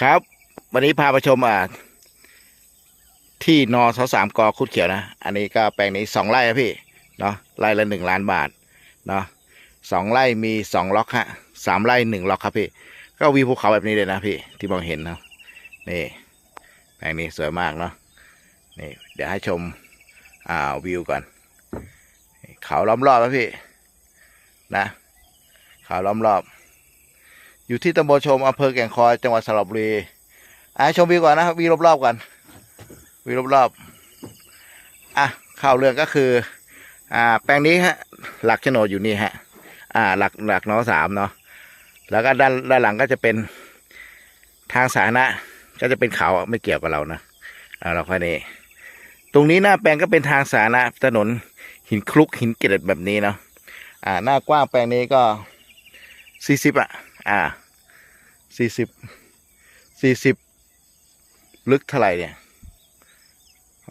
ครับ วันนี้พาไปชมอ่าที่นอสสามกอคุดเขียวนะ อันนี้ก็แปลงนี้สองไร่ครับพี่เนาะไร่ละหนึ่งล้านบาทเนาะสองไร่มีสองล็อกฮะสามไร่หนึ่งล็อกครับพี่ ก็วิวภูเขาแบบนี้เลยนะพี่ที่มองเห็นเนาะนี่แปลงนี้สวยมากเนาะนี่เดี๋ยวให้ชมอ่าวิวก่อนเขาล้อมรอบนะพี่นะเขาล้อมรอบ อยู่ที่ตำบลชมอำเภอแก่งคอยจังหวัดสระบุรีอะให้ชมวิวก่อนนะครับวิวรอบๆก่อนวิวรอบๆอะข่าวเรื่องก็คือ อ่า แปลงนี้ฮะ หลักโฉนดอยู่นี่ฮะ อ่า หลักหลักน้อสามเนาะแล้วก็ด้านด้านหลังก็จะเป็นทางสาธารณะก็จะเป็นเขาไม่เกี่ยวกับเรานะอ่าเราค่อยนี้ตรงนี้หน้าแปลงก็เป็นทางสาธารณะถนนหินคลุกหินเกล็ดแบบนี้เนาะอ่า หน้ากว้างแปลงนี้ก็สี่สิบอะ อ่า สี่สิบสี่สิบลึกเท่าไหร่เนี่ย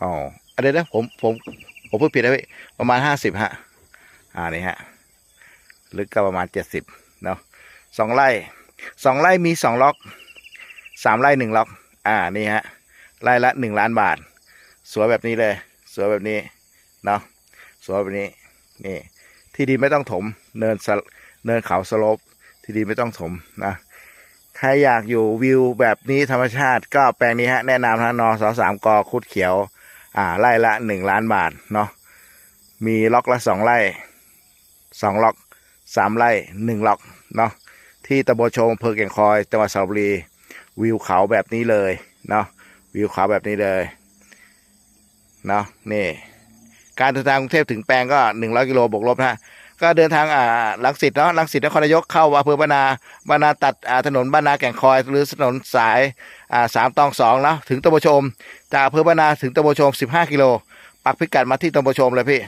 อ๋ออะเดี๋ยวนะผมผมผมพูดผิดนะพี่ประมาณห้าสิบฮะอ่านี่ฮะลึกก็ประมาณเจ็ดสิบเนาะสองไร่สองไร่มีสองล็อกสามไร่หนึ่งล็อก อ่านี่ฮะไร่ละหนึ่งล้านบาท สวยแบบนี้เลย สวยแบบนี้เนาะสวยแบบนี้นี่ที่ดินไม่ต้องถม เนินสเนินเขาสลปที่ดินไม่ต้องถมนะ ใครอยากอยู่วิวแบบนี้ธรรมชาติก็แปลงนี้ฮะ แนะนำนะนอสสามกอคุดเขียว อ่าไร่ละหนึ่งล้านบาทเนาะมีล็อกละสองไร่สองล็อกสามไร่หนึ่งล็อกเนาะที่ตำบลชมอำเภอแก่งคอยจังหวัดสระบุรีวิวเขาแบบนี้เลยเนาะวิวเขาแบบนี้เลยเนาะนี่ การเดินทางกรุงเทพถึงแปลงก็หนึ่งร้อยกิโลบวกลบนะฮะ ก็เดินทางอ่าลังสิตเนาะลังสิตนครนายกเข้าอำเภอบ้านนาบ้านนาตัดอ่าถนนบ้านนาแก่งคอย หรือถนนสายอ่าสามตองสองแล้วถึงตำบลชม จากอำเภอบ้านนาถึงตำบลชมสิบห้ากิโลปักพิกัดมาที่ตำบลชมเลยพี่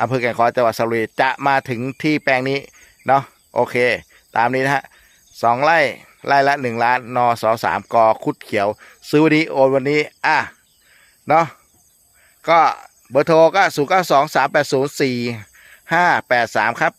อำเภอแก่งคอยจังหวัดสระบุรีจะมาถึงที่แปลงนี้เนาะโอเค ตามนี้นะฮะสองไร่ไร่ละหนึ่งล้านนอสอสามกอคุดเขียว ซื้อวันนี้โอนวันนี้อะเนาะก็เบอร์โทรก็ศูนย์เก้าสองสามแปดศูนย์สี่ ห้าแปดสามครับ